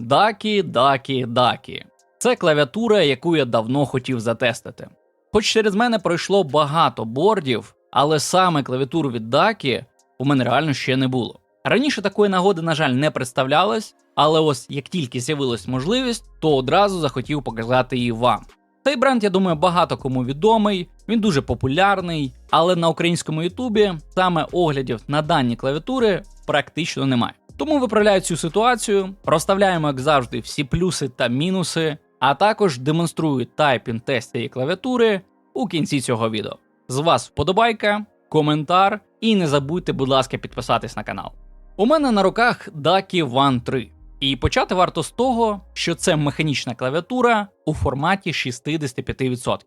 Дакі, дакі, дакі. Це клавіатура, яку я давно хотів затестити. Хоч через мене пройшло багато бордів, але саме клавіатуру від дакі у мене реально ще не було. Раніше такої нагоди, на жаль, не представлялось, але ось як тільки з'явилась можливість, то одразу захотів показати її вам. Цей бренд, я думаю, багато кому відомий, він дуже популярний, але на українському Ютубі саме оглядів на дані клавіатури практично немає. Тому виправляю цю ситуацію, розставляємо, як завжди, всі плюси та мінуси, а також демонструю тайпінг тест цієї клавіатури у кінці цього відео. З вас вподобайка, коментар і не забудьте, будь ласка, підписатись на канал. У мене на руках Daki One 3. І почати варто з того, що це механічна клавіатура у форматі 65%.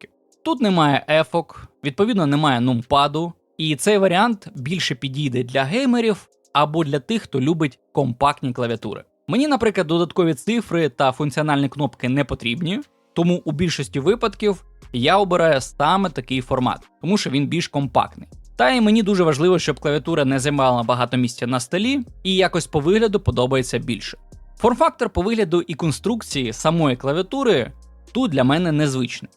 Тут немає ефок, відповідно, немає нумпаду, і цей варіант більше підійде для геймерів або для тих, хто любить компактні клавіатури. Мені, наприклад, додаткові цифри та функціональні кнопки не потрібні, тому у більшості випадків я обираю саме такий формат, тому що він більш компактний. Та і мені дуже важливо, щоб клавіатура не займала багато місця на столі і якось по вигляду подобається більше. Форм-фактор по вигляду і конструкції самої клавіатури тут для мене незвичний,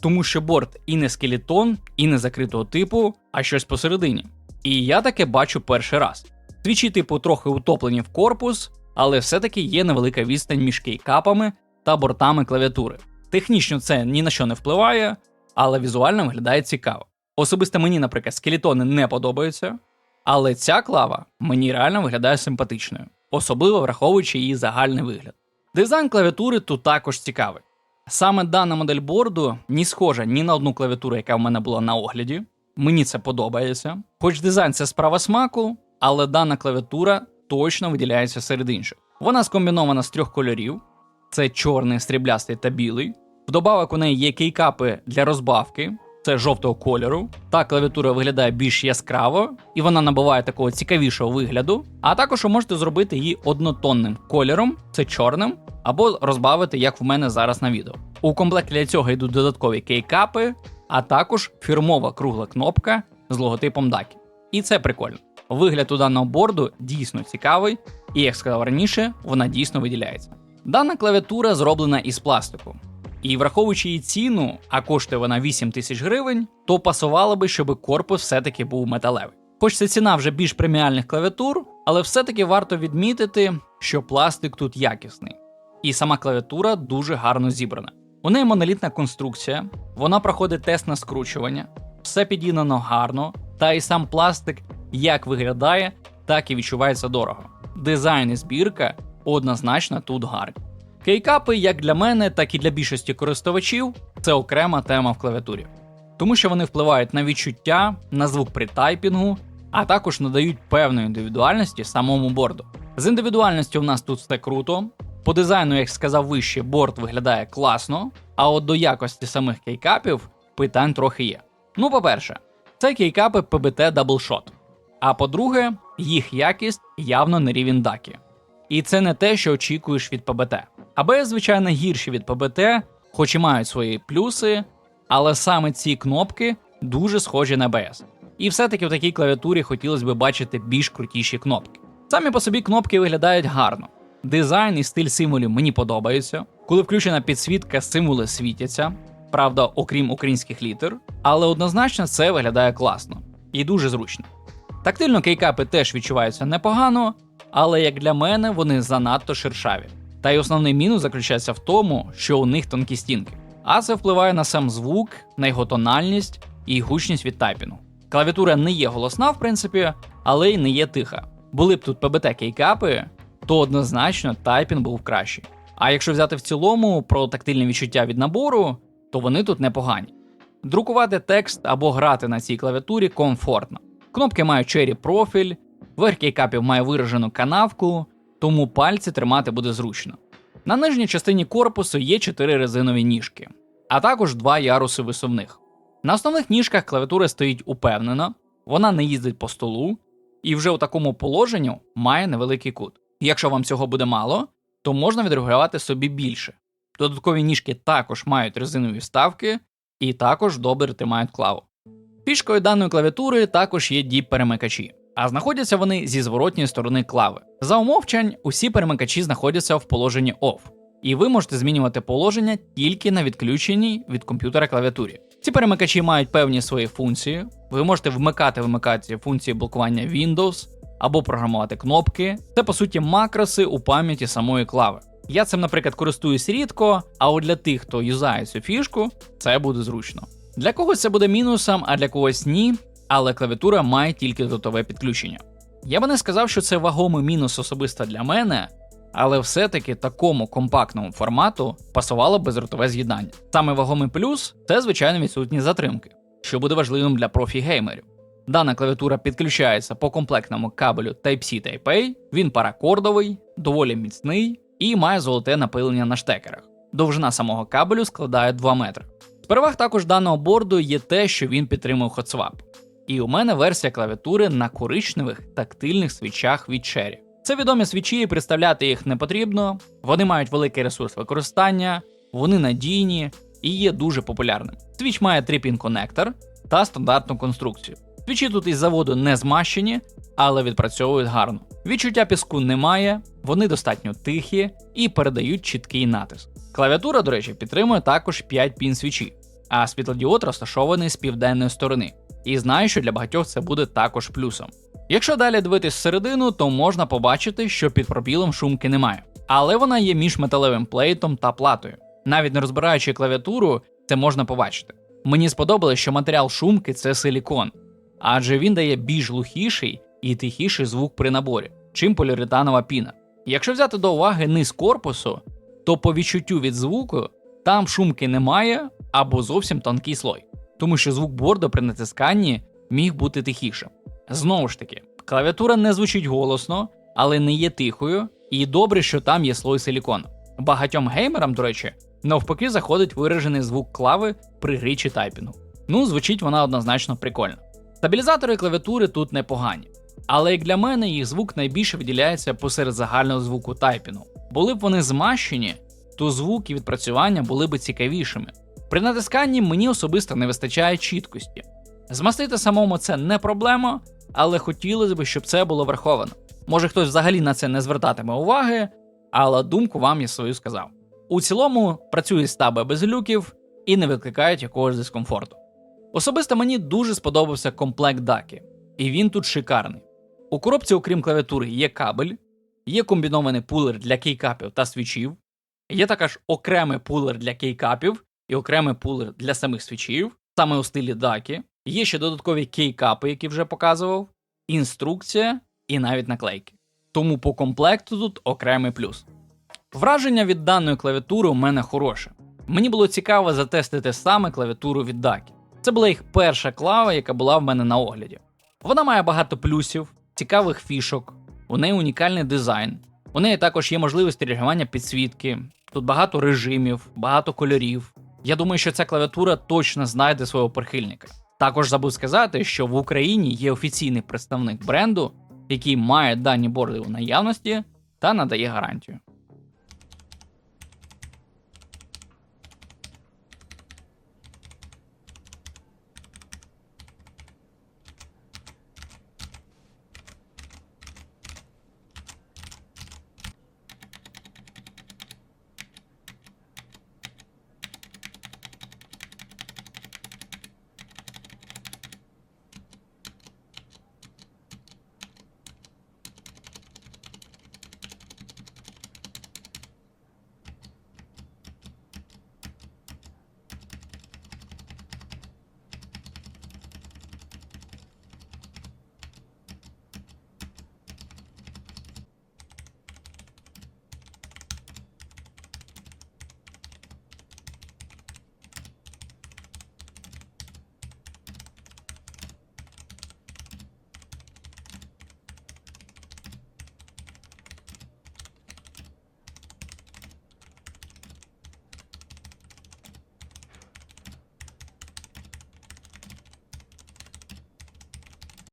тому що борт і не скелетон, і не закритого типу, а щось посередині. І я таке бачу перший раз. Свічі, типу, трохи утоплені в корпус, але все-таки є невелика відстань між кейкапами та бортами клавіатури. Технічно це ні на що не впливає, але візуально виглядає цікаво. Особисто мені, наприклад, скелетони не подобаються, але ця клава мені реально виглядає симпатичною, особливо враховуючи її загальний вигляд. Дизайн клавіатури тут також цікавий. Саме дана модель борду не схожа ні на одну клавіатуру, яка в мене була на огляді. Мені це подобається. Хоч дизайн це справа смаку, але дана клавіатура точно виділяється серед інших. Вона скомбінована з трьох кольорів: це чорний, сріблястий та білий. Вдобавок у неї є кейкапи для розбавки, це жовтого кольору. Та клавіатура виглядає більш яскраво і вона набуває такого цікавішого вигляду. А також ви можете зробити її однотонним кольором, це чорним, або розбавити, як в мене зараз на відео. У комплекті для цього йдуть додаткові кейкапи, а також фірмова кругла кнопка з логотипом DACI. І це прикольно. Вигляд у даного борду дійсно цікавий, і як сказав раніше, вона дійсно виділяється. Дана клавіатура зроблена із пластику. І враховуючи її ціну, а коштує вона 8 тисяч гривень, то пасувало би, щоб корпус все-таки був металевий. Хоч це ціна вже більш преміальних клавіатур, але все-таки варто відмітити, що пластик тут якісний. І сама клавіатура дуже гарно зібрана. У неї монолітна конструкція, вона проходить тест на скручування, все підігнано гарно, та і сам пластик як виглядає, так і відчувається дорого. Дизайн і збірка однозначно тут гарні. Кейкапи, як для мене, так і для більшості користувачів, це окрема тема в клавіатурі, тому що вони впливають на відчуття, на звук при тайпінгу, а також надають певної індивідуальності самому борду. З індивідуальністю в нас тут все круто. По дизайну, як сказав вище, борт виглядає класно, а от до якості самих кейкапів питань трохи є. Ну, по-перше, це кейкапи PBT Double Shot. А по-друге, їх якість явно не рівень дакі. І це не те, що очікуєш від ПБТ. АБС, звичайно, гірші від ПБТ, хоч і мають свої плюси, але саме ці кнопки дуже схожі на АБС. І все-таки в такій клавіатурі хотілося б бачити більш крутіші кнопки. Самі по собі кнопки виглядають гарно. Дизайн і стиль символів мені подобаються. Коли включена підсвітка, символи світяться, правда, окрім українських літер, але однозначно це виглядає класно і дуже зручно. Тактильно кейкапи теж відчуваються непогано, але як для мене вони занадто шершаві. Та й основний мінус заключається в тому, що у них тонкі стінки. А це впливає на сам звук, на його тональність і гучність від тайпінгу. Клавіатура не є голосна, в принципі, але й не є тиха. Були б тут ПБТ кейкапи, то однозначно тайпінг був кращий. А якщо взяти в цілому про тактильне відчуття від набору, то вони тут непогані. Друкувати текст або грати на цій клавіатурі комфортно. Кнопки мають чері профіль, верх кейкапів має виражену канавку, тому пальці тримати буде зручно. На нижній частині корпусу є 4 резинові ніжки, а також два яруси висувних. На основних ніжках клавіатура стоїть упевнено, вона не їздить по столу, і вже у такому положенні має невеликий кут. Якщо вам цього буде мало, то можна відрегулювати собі більше. Додаткові ніжки також мають резинові вставки і також добре тримають клаву. Фішкою даної клавіатури також є діп перемикачі. А знаходяться вони зі зворотньої сторони клави. За умовчань, усі перемикачі знаходяться в положенні OFF, і ви можете змінювати положення тільки на відключеній від комп'ютера клавіатурі. Ці перемикачі мають певні свої функції. Ви можете вмикати вимикати функції блокування Windows або програмувати кнопки. Це по суті макроси у пам'яті самої клави. Я цим, наприклад, користуюсь рідко, а от для тих, хто юзає цю фішку, це буде зручно. Для когось це буде мінусом, а для когось ні, але клавіатура має тільки дотове підключення. Я би не сказав, що це вагомий мінус особисто для мене, але все-таки такому компактному формату пасувало безротове з'єднання. Саме вагомий плюс це звичайно відсутні затримки, що буде важливим для профі-геймерів. Дана клавіатура підключається по комплектному кабелю Type-C Type-A, він паракордовий, доволі міцний і має золоте напилення на штекерах. Довжина самого кабелю складає 2 метри. Переваг також даного борду є те, що він підтримує HotSwap. І у мене версія клавіатури на коричневих тактильних свічах від Cherry. Це відомі свічі, і представляти їх не потрібно. Вони мають великий ресурс використання, вони надійні і є дуже популярним. Свіч має 3-пін конектор та стандартну конструкцію. Свічі тут із заводу не змащені, але відпрацьовують гарно. Відчуття піску немає, вони достатньо тихі і передають чіткий натиск. Клавіатура, до речі, підтримує також 5 пін свічі, а світлодіод розташований з південної сторони. І знаю, що для багатьох це буде також плюсом. Якщо далі дивитись всередину, то можна побачити, що під пробілом шумки немає, але вона є між металевим плейтом та платою. Навіть не розбираючи клавіатуру, це можна побачити. Мені сподобалось, що матеріал шумки це силікон, адже він дає більш глухіший і тихіший звук при наборі, чим поліуретанова піна. Якщо взяти до уваги низ корпусу, то по відчуттю від звуку там шумки немає або зовсім тонкий слой, тому що звук борду при натисканні міг бути тихішим. Знову ж таки, клавіатура не звучить голосно, але не є тихою, і добре, що там є слой силікону. Багатьом геймерам, до речі, навпаки, заходить виражений звук клави при грі чи тайпінгу. Ну, звучить вона однозначно прикольно. Стабілізатори клавіатури тут непогані, але як для мене їх звук найбільше виділяється посеред загального звуку тайпінгу. Були б вони змащені, то звук і відпрацювання були б цікавішими. При натисканні мені особисто не вистачає чіткості. Змастити самому це не проблема, але хотілося б, щоб це було враховано. Може хтось взагалі на це не звертатиме уваги, але думку вам я свою сказав. У цілому працює стаби без люків і не викликають якогось дискомфорту. Особисто мені дуже сподобався комплект даки, і він тут шикарний. У коробці, окрім клавіатури, є кабель, є комбінований пулер для кейкапів та свічів, є також окремий пулер для кейкапів і окремий пулер для самих свічів, саме у стилі даки. Є ще додаткові кейкапи, які вже показував, інструкція і навіть наклейки. Тому по комплекту тут окремий плюс. Враження від даної клавіатури у мене хороше. Мені було цікаво затестити саме клавіатуру від Дакі. Це була їх перша клава, яка була в мене на огляді. Вона має багато плюсів, цікавих фішок, у неї унікальний дизайн. У неї також є можливість регулювання підсвітки, тут багато режимів, багато кольорів. Я думаю, що ця клавіатура точно знайде свого прихильника. Також забув сказати, що в Україні є офіційний представник бренду, який має дані борди у наявності та надає гарантію.